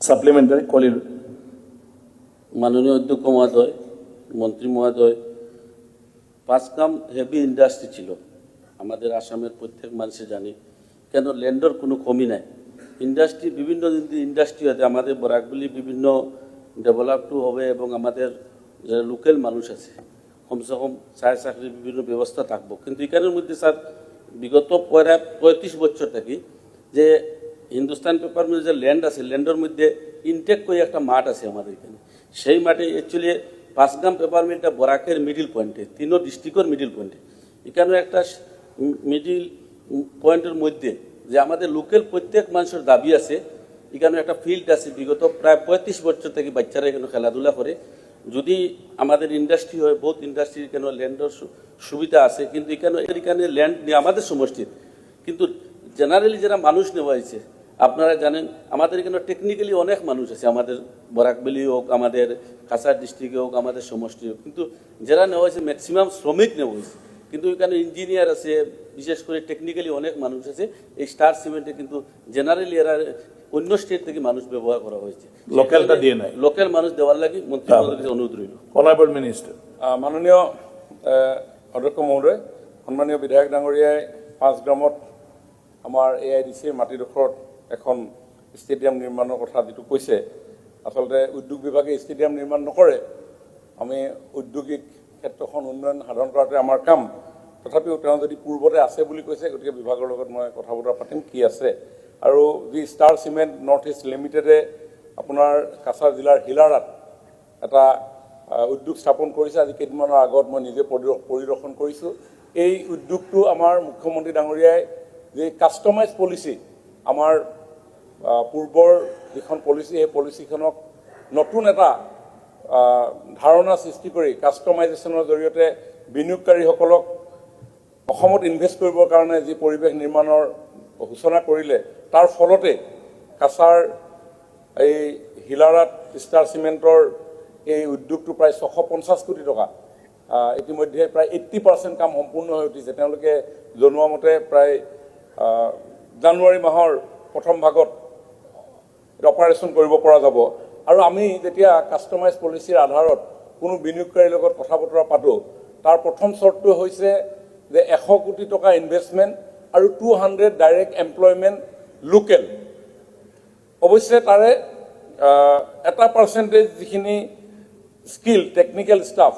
Call it. মাননীয় অধ্যক্ষ মহোদয়, মন্ত্রী মহোদয় পাঁচকাম হেভি ইন্ডাস্ট্রি ছিল। আমাদের আসামের প্রত্যেক মানুষে জানে। কেন ল্যান্ডের কোনো কমি নাই? ইন্ডাস্ট্রি বিভিন্ন ইন্ডাস্ট্রি আছে। আমাদের বরাকগুলি বিভিন্ন ডেভেলপটু হবে এবং আমাদের যারা লোকাল মানুষ আছে, কমসে কম চায় চাকরির বিভিন্ন ব্যবস্থা থাকব। কিন্তু এখানের মধ্যে স্যার, বিগত পঁয়ত্রিশ বছর থাকি যে হিন্দুস্তান পেপার মিল যে ল্যান্ড আছে ল্যান্ডের মধ্যে ইনটেক করে একটা মাঠ আছে আমাদের এখানে। সেই মাঠে অ্যাকচুয়ালি পাঁচগ্রাম পেপার মিলটা বরাকের মিডিল পয়েন্টে তিনও ডিস্ট্রিক্টের মিডিল পয়েন্টে এখানে একটা মিডিল পয়েন্টের মধ্যে যে আমাদের লোকাল প্রত্যেক মানুষের দাবি আছে এখানে একটা ফিল্ড আছে, বিগত প্রায় পঁয়ত্রিশ বছর থেকে বাচ্চারা এখানে খেলাধুলা করে। যদি আমাদের ইন্ডাস্ট্রি হয় বহুত ইন্ডাস্ট্রি এখানে ল্যান্ডের সুবিধা আছে, কিন্তু এখানে এখানে ল্যান্ড নিয়ে আমাদের সমষ্টির। কিন্তু জেনারেলি যারা মানুষ নেওয়া হয়েছে আপনারা জানেন আমাদের এখানে টেকনিক্যালি অনেক মানুষ আছে আমাদের বরাকবেলি হোক আমাদের কাছাড় ডিস্ট্রিক্টে হোক আমাদের সমষ্টি হোক কিন্তু যারা নেওয়া হয়েছে ম্যাক্সিমাম শ্রমিক নেওয়া হয়েছে কিন্তু এখানে ইঞ্জিনিয়ার আছে বিশেষ করে টেকনিক্যালি অনেক মানুষ আছে এই স্টার সিমেন্টে কিন্তু জেনারেলি এরা অন্য স্টেট থেকে মানুষ ব্যবহার করা হয়েছে লোকালটা দিয়ে নাই। লোকাল মানুষ দেওয়ার লাগে মন্ত্রী অনুরোধ রইল Minister. আহ, মাননীয় অধ্যক্ষ মহোদয় সন্মানীয় বিধায়ক ডাঙৰীয়াই পাঁচ গ্ৰামত আমাৰ এ আই ডি চিৰ মাটিডোখৰত এখন ষ্টেডিয়াম নিৰ্মাণৰ কথা যিটো কৈছে, আচলতে উদ্যোগ বিভাগে ষ্টেডিয়াম নিৰ্মাণ নকৰে। আমি ঔদ্যোগিক ক্ষেত্ৰখন উন্নয়ন সাধন কৰাটোৱে আমাৰ কাম। তথাপিও তেওঁ যদি পূৰ্বতে আছে বুলি কৈছে, গতিকে বিভাগৰ লগত মই কথা বতৰা পাতিম কি আছে। আৰু যি ষ্টাৰ চিমেণ্ট নৰ্থ ইষ্ট লিমিটেডে আপোনাৰ কাছাৰ জিলাৰ হিলাৰাত এটা উদ্যোগ স্থাপন কৰিছে। আজি কেইদিনমানৰ আগত মই নিজে পৰি- পৰিদৰ্শন কৰিছোঁ। এই উদ্যোগটো আমাৰ মুখ্যমন্ত্ৰী ডাঙৰীয়াই যি কাষ্টমাইজ পলিচি আমাৰ পূৰ্বৰ যিখন পলিচি সেই পলিচিখনক নতুন এটা ধাৰণা সৃষ্টি কৰি কাষ্টমাইজেশ্যনৰ জৰিয়তে বিনিয়োগকাৰীসকলক অসমত ইনভেষ্ট কৰিবৰ কাৰণে যি পৰিৱেশ নিৰ্মাণৰ সূচনা কৰিলে, তাৰ ফলতে কাছাৰ এই হিলাৰাত ষ্টাৰ চিমেণ্টৰ এই উদ্যোগটো প্ৰায় ছশ পঞ্চাছ কোটি টকা ইতিমধ্যে প্ৰায় এইট্টি পাৰ্চেণ্ট কাম সম্পূৰ্ণ হৈ উঠিছে। তেওঁলোকে জনোৱা মতে প্ৰায় জানুৱাৰী মাহৰ প্ৰথম ভাগত অপাৰেশ্যন কৰিব পৰা যাব। আৰু আমি যেতিয়া কাষ্টমাইজ পলিচিৰ আধাৰত কোনো বিনিয়োগকাৰীৰ লগত কথা বতৰা পাতোঁ, তাৰ প্ৰথম চৰ্তটো হৈছে যে এশ কোটি টকা ইনভেষ্টমেণ্ট আৰু two hundred direct employment local অৱশ্যে তাৰে এটা পাৰ্চেণ্টেজ যিখিনি স্কিল টেকনিকেল ষ্টাফ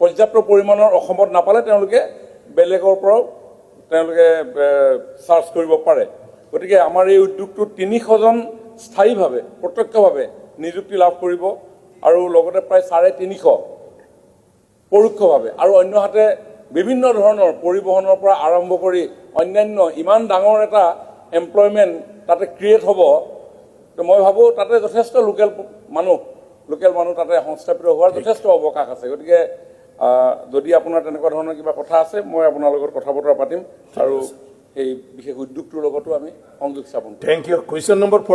পৰ্যাপ্ত পৰিমাণৰ অসমত নাপালে তেওঁলোকে বেলেগৰ পৰাও তেওঁলোকে চাৰ্চ কৰিব পাৰে। গতিকে আমাৰ এই উদ্যোগটোত তিনিশজন স্থায়ীভাৱে, প্ৰত্যক্ষভাৱে নিযুক্তি লাভ কৰিব আৰু লগতে প্ৰায় চাৰে তিনিশ পৰোক্ষভাৱে আৰু অন্যহাতে বিভিন্ন ধৰণৰ পৰিবহণৰ পৰা আৰম্ভ কৰি অন্যান্য ইমান ডাঙৰ এটা এমপ্লয়মেণ্ট তাতে ক্ৰিয়েট হ'ব। তো মই ভাবোঁ তাতে যথেষ্ট লোকেল মানুহ লোকেল মানুহ তাতে সংস্থাপিত হোৱাৰ যথেষ্ট অৱকাশ আছে। গতিকে যদি আপোনাৰ তেনেকুৱা ধৰণৰ কিবা কথা আছে, মই আপোনাৰ লগত কথা বতৰা পাতিম আৰু এই বিশেষ উদ্যোগটোৰ লগতো আমি সংযোগ স্থাপন থেংক ইউ number four.